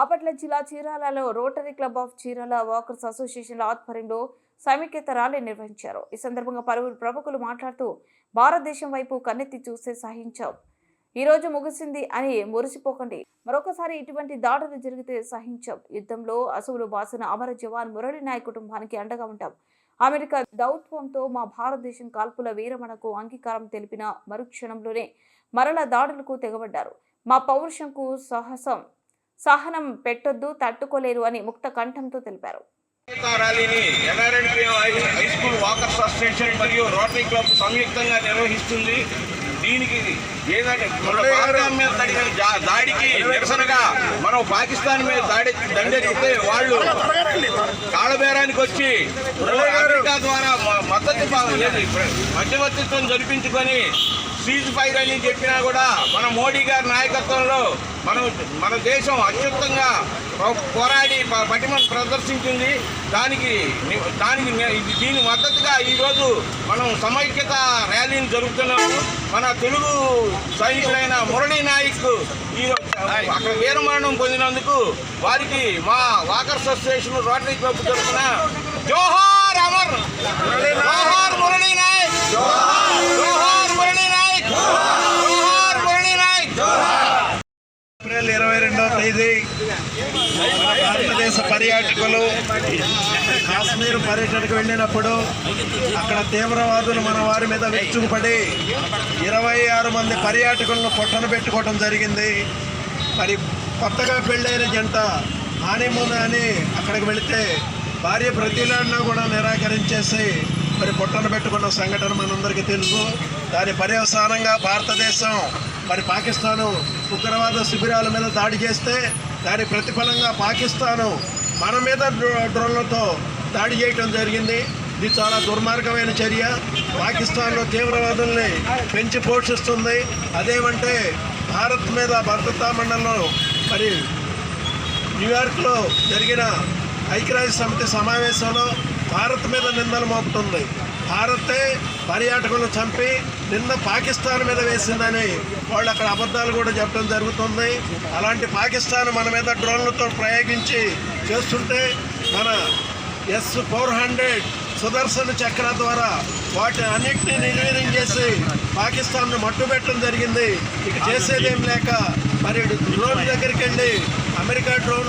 బాపట్ల జిల్లా చీరాలలో rotary club of Chirala walkers అసోసియేషన్ల ఆధ్వర్యంలో సమైక్యత ర్యాలీ నిర్వహించారు. ఈ సందర్భంగా పలువురు ప్రముఖులు మాట్లాడుతూ భారతదేశం వైపు కన్నెత్తి చూస్తే సహించాం. ఈ రోజు ముగిసింది అని మురిసిపోకండి. మరొకసారి ఇటువంటి దాడులు జరిగితే సహించాం. యుద్ధంలో అసువులు బాసిన అమర జవాన్ మురళి నాయక్ కుటుంబానికి అండగా ఉంటాం. అమెరికా దౌత్వంతో మా భారతదేశం కాల్పుల వీరమణకు అంగీకారం తెలిపిన మరుక్షణంలోనే మరల దాడులకు తెగబడ్డారు. మా పౌరుషంకు సాహసం. సహనం పెట్టొద్దు తట్టుకోలేరు అని ముక్త కంఠంతో తెలిపారు. ఏకతా ర్యాలీని NRNP high school walkers association మరియు రోటరీ క్లబ్ సంయుక్తంగా నిర్వహిస్తుంది. దీనికి ఏదంటే మన పాకిస్తాన్ మీద జరిగిన జా- దాడికి నిరసనగా మనం పాకిస్తాన్ మీద దాడి దండెత్తితే వాళ్ళు కాళబేరానికి వచ్చి అమెరికా ద్వారా మద్దతు మధ్యవర్తిత్వం జరిపించుకొని సీజ్ ఫైర్ అని చెప్పినా కూడా మన మోడీ గారి నాయకత్వంలో మనం మన దేశం అత్యుత్తంగా పోరాడి పటిమను ప్రదర్శించింది. దానికి దానికి దీని మద్దతుగా ఈరోజు మనం సమైక్యత ర్యాలీని జరుపుతున్నాము. మన తెలుగు సైనికులైన మురళీ నాయక్ ఈ అక్కడ వీరమరణం పొందినందుకు వారికి మా వాకర్స్ అసోసియేషన్ రోటరీ క్లబ్ తరఫున జోహార్ అమర్! జోహార్ మురళీ ఇది మన భారతదేశ పర్యాటకులు కాశ్మీర్ పర్యటనకు వెళ్ళినప్పుడు అక్కడ తీవ్రవాదులు మన వారి మీద విరుచుకుపడి ఇరవై ఆరు మంది పర్యాటకులను పొట్టన పెట్టుకోవడం జరిగింది. మరి కొత్తగా పెళ్ళైన జంట హానీమూన్ అని అక్కడికి వెళితే భార్య ప్రతిలాడినా కూడా నిరాకరించేసి మరి పొట్టలు పెట్టుకున్న సంఘటన మనందరికీ తెలుసు. దాని పర్యవసానంగా భారతదేశం మరి పాకిస్తాను ఉగ్రవాద శిబిరాల మీద దాడి చేస్తే దాని ప్రతిఫలంగా పాకిస్తాను మన మీద డ్రో- డ్రోన్లతో దాడి చేయటం జరిగింది. ఇది చాలా దుర్మార్గమైన చర్య. పాకిస్తాన్లో తీవ్రవాదుల్ని పెంచి పోషిస్తుంది. అదేమంటే భారత్ మీద భద్రతా మండలిలో మరి న్యూయార్క్లో జరిగిన ఐక్యరాజ్య సమితి సమావేశంలో భారత్ మీద నిందలు మోపుతుంది. భారతే పర్యాటకులను చంపి నిన్న పాకిస్తాన్ మీద వేసిందని వాళ్ళు అక్కడ అబద్ధాలు కూడా చెప్పడం జరుగుతుంది. అలాంటి పాకిస్తాన్ మన మీద డ్రోన్లతో ప్రయోగించి చేస్తుంటే మన S four hundred Sudarshan Chakra ద్వారా వాటి అన్నింటినీ నిర్వీర్యం చేసి పాకిస్తాన్ను మట్టుబెట్టడం జరిగింది. ఇక చేసేదేం లేక మరి డ్రోన్ దగ్గరికి వెళ్ళి అమెరికా డ్రోన్